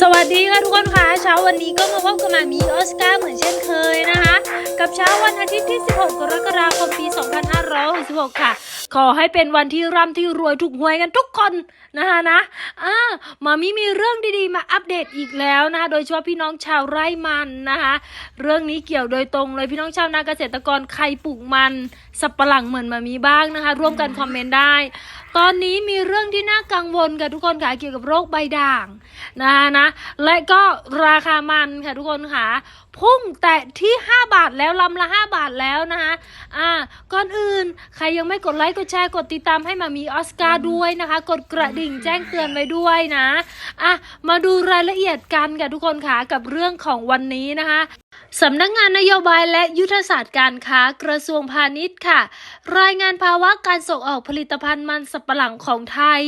สวัสดีค่ะทุกคนค่ะเช้าวันนี้ก็มาพบกับมามีออสการ์เหมือนเช่นเคยนะคะ กับเช้าวันอาทิตย์ที่ 16 กรกฎาคมปี 2566 ค่ะ ขอให้เป็นวันที่ร่ำที่รวยถูกหวยกันทุกคนนะคะนะอ่ามามีมีเรื่องดีๆ มาอัปเดตอีกแล้วนะคะโดยเฉพาะพี่น้องชาวไร่มันนะคะเรื่องนี้เกี่ยวโดยตรงเลยพี่น้องชาวนาเกษตรกรใครปลูกมันสับปะหลังเหมือนมามีบ้างนะคะร่วมกันคอมเมนต์ได้ ตอนนี้มีเรื่องที่น่ากังวลค่ะทุกคนค่ะเกี่ยวกับโรคใบด่างนะคะนะและก็ราคามันค่ะทุกคนค่ะพุ่งแตะที่ 5 บาทแล้วลำละ 5 บาทแล้วนะคะ อ่าก่อนอื่น ใครยังไม่กดไลค์กดแชร์กดติดตามให้มามีออสการ์ด้วยนะคะ กดกระดิ่งแจ้งเตือนไว้ด้วยนะอะมาดูรายละเอียดกันค่ะทุกคนค่ะกับเรื่องของวันนี้นะคะสำนักงานนโยบายและยุทธศาสตร์การค้ากระทรวงพาณิชย์ค่ะ รายงานภาวะการส่งออกผลิตภัณฑ์มันสับปะหลังของไทย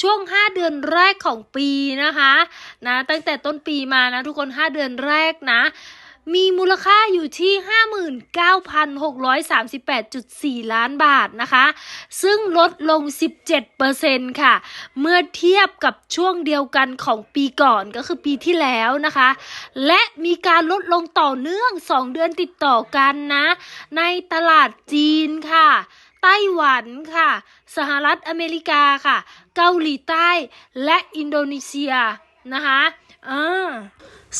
ช่วง 5 เดือนแรกของปีนะคะนะตั้งแต่ต้นปีมานะทุกคน 5 เดือนแรกนะ มีมูลค่าอยู่ที่ 59,638.4 ล้านบาทนะคะ ซึ่งลดลง 17%ค่ะ เมื่อเทียบกับช่วงเดียวกันของปีก่อนก็คือปีที่แล้วนะคะ และมีการลดลงต่อเนื่อง 2 เดือนติดต่อกันนะ ในตลาดจีนค่ะไต้หวันค่ะ สหรัฐอเมริกาค่ะ เกาหลีใต้ และอินโดนีเซีย นะคะอ่า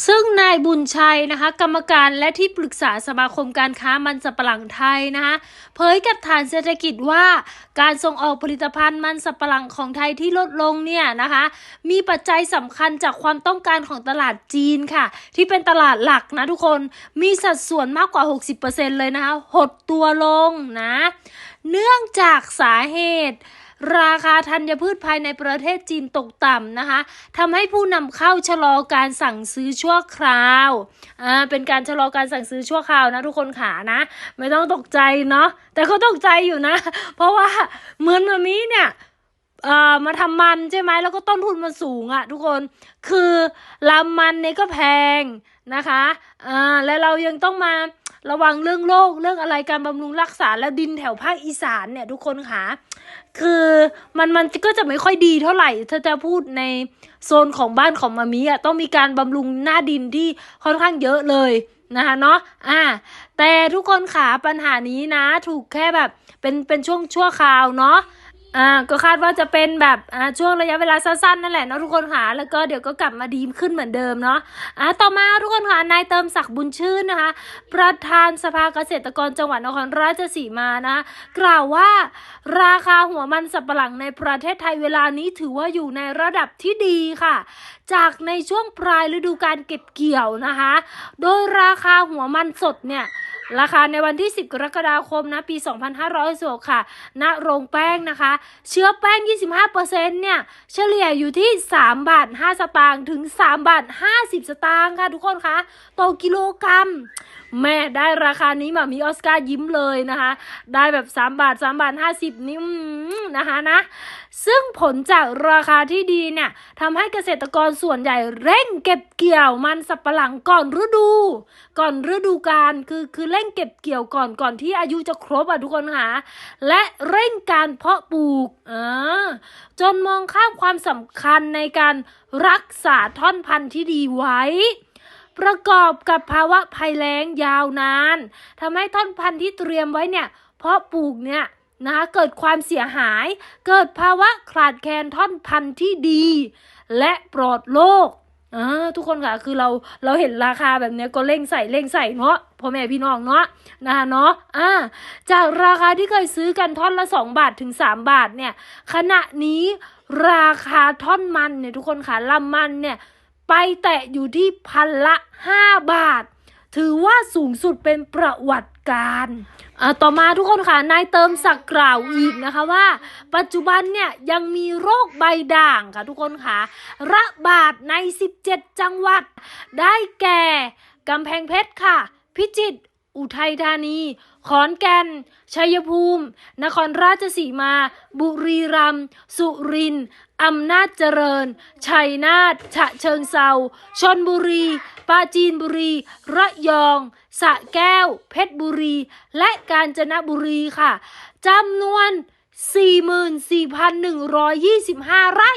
ซึ่งนายบุญชัยนะคะ กรรมการและที่ปรึกษาสมาคมการค้ามันสับปะหลังไทยนะคะเผยกับฐานเศรษฐกิจว่าการส่งออกผลิตภัณฑ์มันสับปะหลังของไทยที่ลดลงเนี่ยนะคะ มีปัจจัยสำคัญจากความต้องการของตลาดจีนค่ะ ที่เป็นตลาดหลักนะทุกคนมีสัดส่วนมากกว่า 60%เลยนะคะ หดตัวลงนะ เนื่องจากสาเหตุ ราคาธัญพืชภายในประเทศจีนตกต่ำนะคะทำให้ผู้นำเข้าชะลอการสั่งซื้อชั่วคราวอ่าเป็นการชะลอการสั่งซื้อชั่วคราวนะทุกคนขานะ ไม่ต้องตกใจเนาะแต่ก็ตกใจอยู่นะ เพราะว่าเหมือนมามีเนี่ยเอ่อมาทำมันใช่ไหมแล้วก็ต้นทุนมันสูงอะทุกคนคือลำมันเนี่ยก็แพงนะคะอ่าและเรายังต้องมา ระวังเรื่องโรคเรื่องอะไรการบำรุงรักษาและดินแถวภาคอีสานเนี่ยทุกคนค่ะ คือมันมันก็จะไม่ค่อยดีเท่าไหร่ถ้าจะพูดในโซนของบ้านของมามีอะต้องมีการบำรุงหน้าดินที่ค่อนข้างเยอะเลยนะคะเนาะอ่า แต่ทุกคนขาปัญหานี้นะ ถูกแค่แบบเป็นเป็นช่วงชั่วคราวเนาะ อ่าก็คาดว่าจะเป็นแบบอ่าช่วงระยะเวลาสั้นๆนั่นแหละเนาะทุกคนค่ะแล้วก็เดี๋ยวก็กลับมาดีขึ้นเหมือนเดิมเนาะอ่าต่อมาทุกคนค่ะนายเติมศักดิ์บุญชื่นนะคะ ประธานสภาเกษตรกรจังหวัดนครราชสีมานะกล่าวว่าราคาหัวมันสับปะหลังในประเทศไทยเวลานี้ถือว่าอยู่ในระดับที่ดีค่ะ จากในช่วงปลายฤดูการเก็บเกี่ยวนะคะ โดยราคาหัวมันสดเนี่ย ราคาในวันที่ 10 กรกฎาคมนะปี 2566ค่ะ ณ โรงแป้งนะคะ เชื้อแป้ง 25%เนี่ย เฉลี่ยอยู่ที่ 3 บาท 5 สตางค์ ถึง 3 บาท 50 สตางค์ค่ะทุกคนคะ ต่อกิโลกรัม แม่ได้ราคานี้มามีออสการ์ยิ้มเลยนะคะ ได้แบบ 3 บาท 3 บาท 50 นี่อืมนะคะนะ ซึ่งผลจากราคาที่ดีเนี่ยทำให้เกษตรกรส่วนใหญ่เร่งเก็บเกี่ยวมันสับปะหลังก่อนฤดู ก่อนฤดูกาลคือคือเร่งเก็บเกี่ยวก่อนก่อนที่อายุจะครบอะทุกคนค่ะและเร่งการเพาะปลูกอ่าจนมองข้ามความสำคัญในการรักษาท่อนพันธุ์ที่ดีไว้ ประกอบกับภาวะภัยแล้งยาวนานทำให้ท่อนพันธุ์ที่เตรียมไว้เนี่ยเพาะปลูกเนี่ยนะคะเกิดความเสียหาย เกิดภาวะขาดแคลนท่อนพันธุ์ที่ดี และปลอดโรคอ่าทุกคนค่ะคือเราเราเห็นราคาแบบนี้ก็เร่งใส่เร่งใส่เนาะพ่อแม่พี่น้องเนาะนะคะเนาะอ่าจากราคาที่เคยซื้อกันท่อนละ 2 บาทถึง 3 บาทเนี่ย ขณะนี้ราคาท่อนมันเนี่ยทุกคนค่ะลำมันเนี่ย ไปแตะอยู่ที่พันละ 5 บาท ถือว่าสูงสุดเป็นประวัติการณ์อ่าต่อมาทุกคนค่ะ นายเติมศักกล่าวอีกนะคะว่า ปัจจุบันเนี่ยยังมีโรคใบด่างค่ะทุกคนค่ะ ระบาดใน 17 จังหวัด ได้แก่กำแพงเพชรค่ะ พิจิตร อุทัยธานี ขอนแก่น ชัยภูมิ นครราชสีมา บุรีรัมย์ สุรินทร์อำนาจเจริญ ชัยนาท ฉะเชิงเซาชนบุรี ปราจีนบุรี ระยอง สะแก้ว เพชรบุรี และกาญจนบุรีค่ะ จำนวน 44,125 ไร่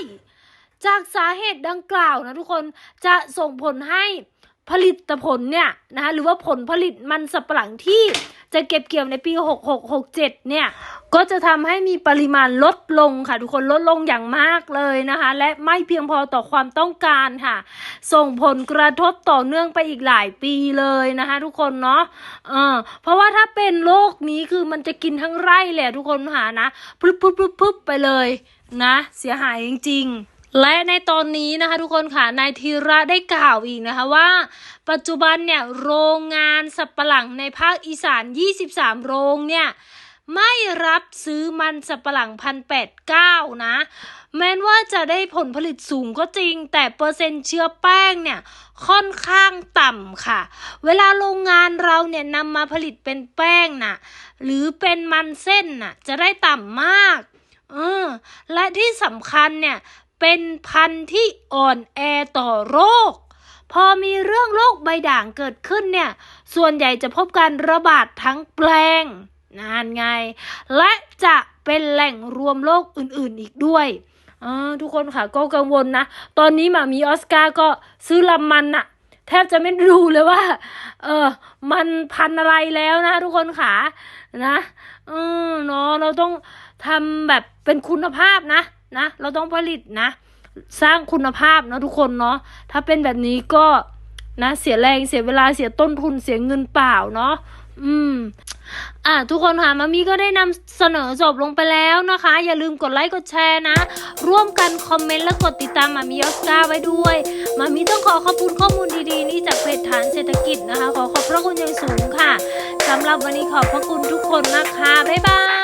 จากสาเหตุดังกล่าวนะทุกคน จะส่งผลให้ ผลิตผลเนี่ยนะคะหรือว่าผลผลิตมันสับปะหลังที่จะเก็บเกี่ยวในปี 6667 เนี่ย ก็จะทำให้มีปริมาณลดลงค่ะ ทุกคนลดลงอย่างมากเลยนะคะ และไม่เพียงพอต่อความต้องการค่ะ ส่งผลกระทบต่อเนื่องไปอีกหลายปีเลยนะคะ ทุกคนเนาะเออเพราะว่าถ้าเป็นโรคนี้คือมันจะกินทั้งไร่เละทุกคนหานะพึบพึบพึบพึบไปเลยนะ เสียหายจริงๆ และในตอนนี้นะคะทุกคนค่ะนายธีระได้กล่าวอีกนะคะว่า ปัจจุบันเนี่ยโรงงานสับปะหลังในภาคอีสาน 23 โรงเนี่ยไม่รับซื้อมันสับปะหลังพันแปดเก้านะ แม้นว่าจะได้ผลผลิตสูงก็จริง แต่เปอร์เซ็นต์เชื้อแป้งเนี่ยค่อนข้างต่ำค่ะ เวลาโรงงานเราเนี่ยนำมาผลิตเป็นแป้งน่ะ หรือเป็นมันเส้นน่ะ จะได้ต่ำมากเออและที่สำคัญเนี่ย เป็นพันธุ์ที่อ่อนแอต่อโรค พอมีเรื่องโรคใบด่างเกิดขึ้นเนี่ย ส่วนใหญ่จะพบการระบาดทั้งแปลงนานไง และจะเป็นแหล่งรวมโรคอื่นๆอีกด้วยทุกคนค่ะก็กังวลนะ ตอนนี้หมามีออสการ์ก็ซื้อลำมันอะแทบจะไม่ดูเลยว่า เออ มันพันอะไรแล้วนะ ทุกคนค่ะนะเออเนาะเราต้องทำแบบเป็นคุณภาพนะ นะ เราต้องผลิตนะ สร้างคุณภาพนะทุกคนเนาะถ้าเป็นแบบนี้ก็นะเสียแรงเสียเวลาเสียต้นทุนเสียเงินเปล่าเนาะอืมอะทุกคนค่ะมามีก็ได้นำเสนอจบลงไปแล้วนะคะ อย่าลืมกดไลค์กดแชร์นะ ร่วมกันคอมเมนต์และกดติดตามมามีออสการ์ไว้ด้วย มามีต้องขอขอบคุณข้อมูลดีๆ นี้จากเพจฐานเศรษฐกิจนะคะ ขอขอบพระคุณอย่างสูงค่ะสำหรับวันนี้ขอบพระคุณทุกคนนะคะ บ๊ายบาย